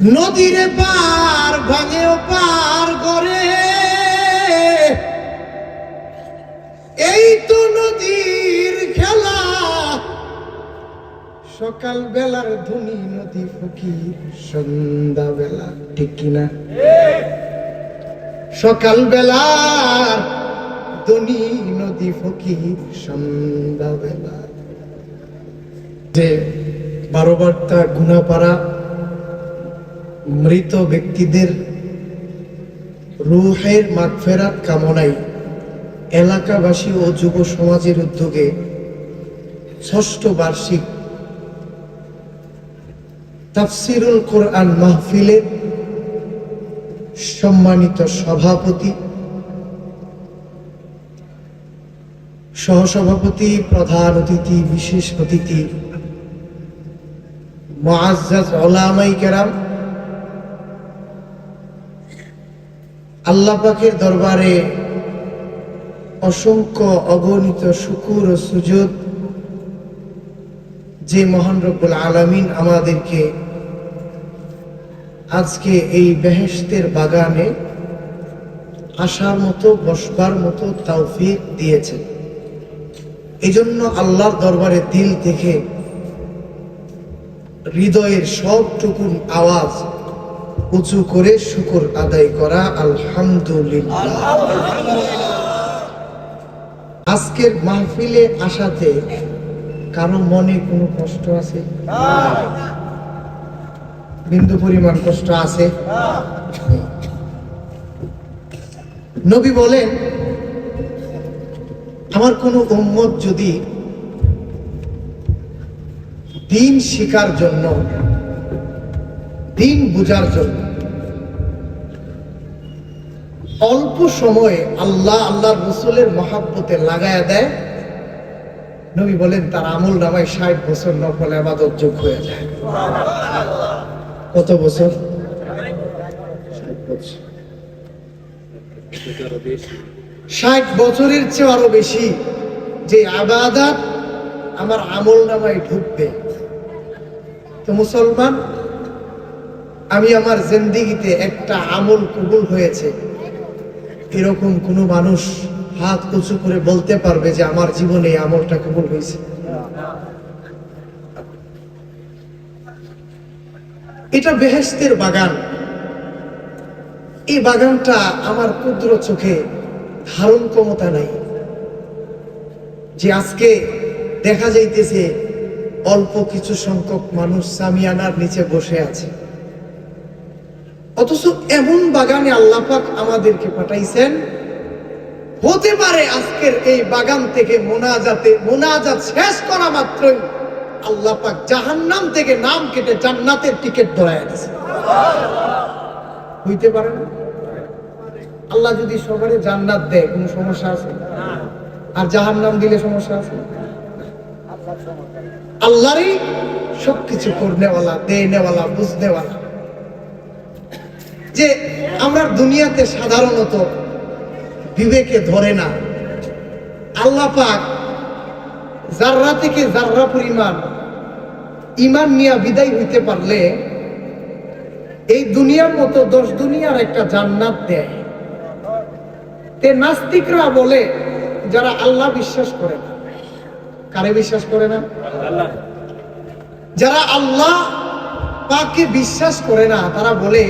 নদীরে পার ভাঙেও পার করে। এই তো নদীর খেলা। সকাল বেলার ধনী নদী ফকির সন্ধ্যা বেলা ঠিক কিনা? সকাল বেলার ধনী নদী ফকির সন্ধ্যা বেলা যে বারো বার্তা গুনাপাড়া মৃত ব্যক্তিদের রুহের মাগফেরাত কামনায় এলাকাবাসী ও যুব সমাজের উদ্যোগে ষষ্ঠ বার্ষিক তাফসিরুল কোরআন মাহফিলের সম্মানিত সভাপতি, সহসভাপতি, প্রধান অতিথি, বিশেষ অতিথি, মুআজ্জাজ ওলামাই কেরাম আল্লাহ পাকের দরবারে অসংখ্য অগণিত শুকুর ও সুযোগ যে মহান রব্বুল আলামিন আমাদেরকে আজকে এই বেহেশতের বাগানে আসার মতো, বসবার মতো তৌফিক দিয়েছেন এই জন্য আল্লাহর দরবারে দিল থেকে হৃদয়ের সবটুকুন আওয়াজ উঁচু করে শুকুর আদায় করা আলহামদুলিল্লাহ। আজকের মাহফিলে আসাতে কারও মনে কোনো কষ্ট আছে? বিন্দু পরিমাণ কষ্ট আছে? নবী বলেন, আমার কোনো উম্মত যদি দিন শিকার জন্য দিন বুঝার জন্য। অল্প সময়ে আল্লাহ, আল্লাহর রসুলের মহাব্বতে লাগায়া দেয়। নবী বলেন, তার আমল নামায় ষাট বছর নফল আবাদত যোগ হয়ে যায়। কত বছর? ষাট বছরের চেয়ে আরও বেশি যে আবাদাত আমার আমল নামায় ঢুকবে। তো মুসলমান আমি আমার জিন্দিগিতে একটা আমল কবুল হয়েছে। এরকম কোনো মানুষ হাত উঁচু করে বলতে পারবে যে আমার জীবনে আমলটা কবুল হয়েছে। এটা বেহেস্তের বাগান। এই বাগানটা আমার ক্ষুদ্র চোখে ধারণ ক্ষমতা নাই। যে আজকে দেখা যাইতেছে অল্প কিছু সংখ্যক মানুষ সামিয়ানার নিচে বসে আছে। অথচ এমন বাগানে আল্লাপাক আমাদেরকে পাঠাইছেন। হতে পারে আজকের এই বাগান থেকে মোনাজাতে, মোনাজাত শেষ করা মাত্রই আল্লাহ পাক জাহান্নাম থেকে নাম কেটে জান্নাতের টিকিট ধরায় দিছে হইতে পারে না? আল্লাহ যদি সবারে জান্নাত দেয়, কোনো সমস্যা আছে? আর জাহান্নাম দিলে সমস্যা আছে? আল্লাহরই সবকিছু করনেওয়ালা দেনেওয়ালা বুঝনেওয়ালা। যে আমরা দুনিয়াতে সাধারণত বিবেকে ধরে না। আল্লাহ পাক জাররা থেকে জাররা পরিমাণ ইমান নিয়া বিদায় হইতে পারলে এই দুনিয়ার মতো দশ দুনিয়ার একটা জান্নাত দেয়। তে নাস্তিকরা বলে যারা আল্লাহ বিশ্বাস করে না। কারে বিশ্বাস করে না? যারা আল্লাহ পাকে বিশ্বাস করে না, তারা বলে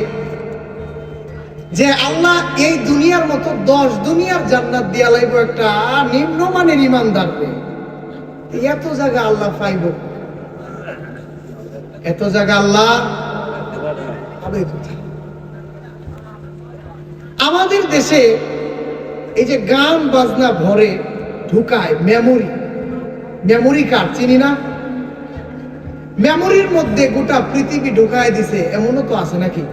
যে আল্লাহ এই দুনিয়ার মতো দশ দুনিয়ার জান্নাত দিয়া লাইব একটা নিম্নমানের ইমানদারকে এত জায়গা আল্লাহ পাইব। এত জায়গা আল্লাহ আমাদের দেশে এই যে গান বাজনা ভরে, ঢুকায় মেমোরি মেমোরি কার্ড চিনি না? মেমোরির মধ্যে গোটা পৃথিবী ঢুকায় দিছে, এমনও তো আছে নাকি?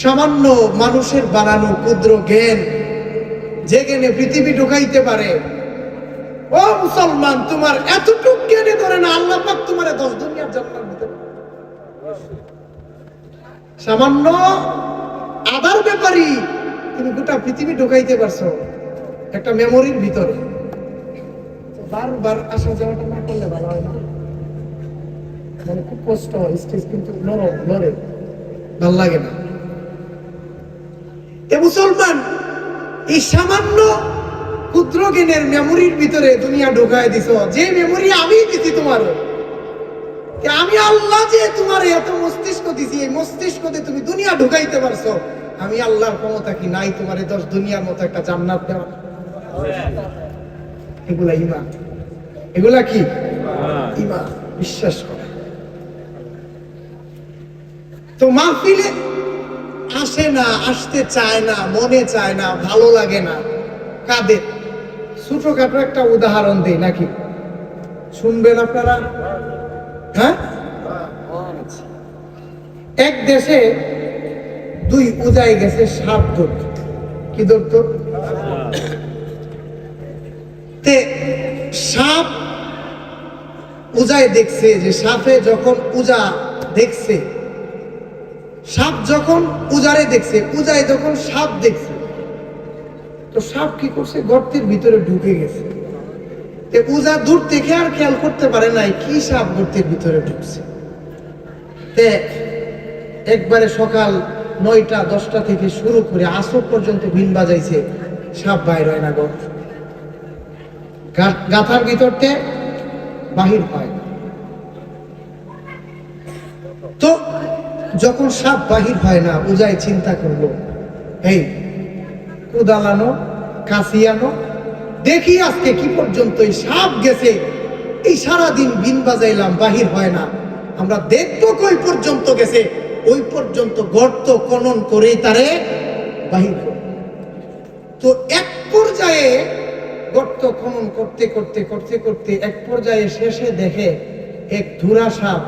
সামান্য মানুষের বানানো ক্ষুদ্র জ্ঞান যে জ্ঞানে পৃথিবী ঢুকাইতে পারে। ও মুসলমান, তোমার এতটুক জ্ঞানে ধরে না আল্লাহ পাক তোমার দশ দুনিয়ার জান্নাত দিতে সামান্য আদার ব্যাপারই তুমি গোটা পৃথিবী ঢুকাইতে পারছ একটা মেমোরির ভিতরে। বারবার আসা যাওয়াটা না করলে ভালো হয় না। মানে খুব কষ্ট হয় স্টেজ কিন্তু নরম লড়ে ভালো লাগে না। এ মুসলমান এই সামান্য ক্ষুদ্র জ্ঞানের মেমোরির ভিতরে দুনিয়া ঢুকায় দিছ। যে মেমোরি আমি দিছি তোমার আমি আল্লাহ যে তোমার এত মস্তিষ্ক দিছি এই মস্তিষ্ক দিয়ে তুমি দুনিয়া ঢুকাইতে পারছ আমি আল্লাহর ক্ষমতা কি নাই তোমার দশ দুনিয়ার মতো একটা জান্নাত দেওয়া? এগুলা ইমান এগুলা কি? ইমান বিশ্বাস করে। তো মাহফিলে আসে না, আসতে চায় না, মনে চায় না, ভালো লাগে না। কাঁদে ছোটখাটো একটা উদাহরণ দিই নাকি? শুনবেন আপনারা? হ্যাঁ? এক দেশে দুই উজাই গেছে সাপ ধরত। কি ধরত? সাপ উজায় দেখছে যে সাপে যখন উজা দেখছে সাপ যখন উজারে দেখছে উজায় যখন সাপ দেখছে, তো সাপ কি করছে? গর্তের ভিতরে ঢুকে গেছে। উজা দূর থেকে আর খেয়াল করতে পারে নাই কি সাপ গর্তের ভিতরে ঢুকছে। তে একবারে সকাল নয়টা, দশটা থেকে শুরু করে আসর পর্যন্ত বিন বাজাইছে, সাপ বাইর হয় না গর্ত গাথার ভিতরতে বাহির হয়। তো যখন সাপ বাহির হয় না উজাই চিন্তা করল এই কুদালানো, কাশিয়ানো, দেখি আজকে কি পর্যন্ত এই সাপ গেছে। এই সারা দিন বিন বাজাইলাম, বাহির হয় না। আমরা দেখব কই পর্যন্ত গেছে। ওই পর্যন্ত গর্ত খনন করেই তারে বাহির। তো এক পর্যায়ে গর্ত খনন করতে করতে করতে করতে এক পর্যায়ে শেষে দেখে এক ধুরা সাপ